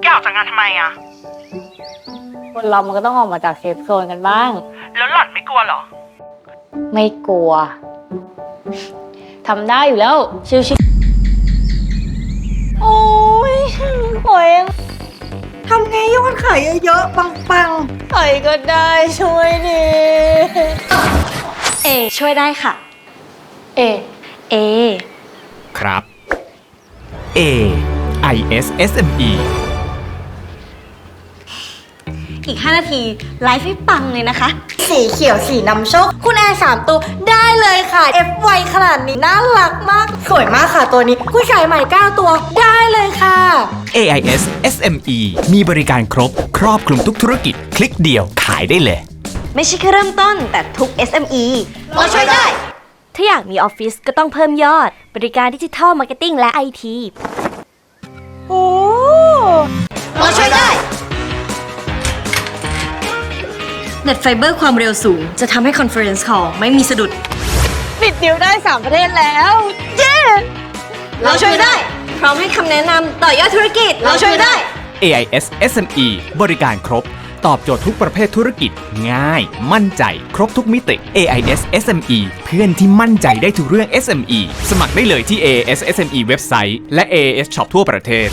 แกออกจากงานทำไมอะคนเรามันก็ต้องออกมาจากเซฟโซนกันบ้าง แล้วหล่อนไม่กลัวเหรอ ไม่กลัวทำได้อยู่แล้ว ชิวๆโอ้ยโอยทำไงยอดขายเยอะๆ ปังใครก็ได้ช่วยดิเอ ช่วยได้ค่ะ เอ เอ ครับ A I S S M E อีก 5 นาที ไลฟ์ให้ปังเลยนะคะๆสีเขียวสีนำโชค คุณแอร์สามตัวได้เลยค่ะ F ไวขนาดนี้ น่ารักมาก สวยมากค่ะตัวนี้ผู้ชายใหม่ 9 ตัวได้เลยค่ะ A I S S M E มีบริการครบ ครอบคลุมทุกธุรกิจ คลิกเดียวขายได้เลย ไม่ใช่แค่เริ่มต้นแต่ทุก SME เราช่วยได้ ถ้าอยากมีออฟฟิศก็ต้องเพิ่มยอด บริการดิจิทัลมาร์เก็ตติ้งและ IT โอ้ เน็ตไฟเบอร์ความเร็วสูง จะทำให้คอนเฟอเรนซ์ call ไม่มีสะดุด ปิดดิวได้สามประเทศแล้ว เย้เราช่วยได้ พร้อมให้คำแนะนำต่อยอดธุรกิจ เราช่วยได้ A I S S M E บริการครบ ตอบโจทย์ทุกประเภทธุรกิจ ง่าย มั่นใจ ครบทุกมิติ A I S S M E เพื่อนที่มั่นใจได้ทุกเรื่อง SME สมัครได้เลยที่ A S S M E เว็บไซต์และ A S Shop ทั่วประเทศ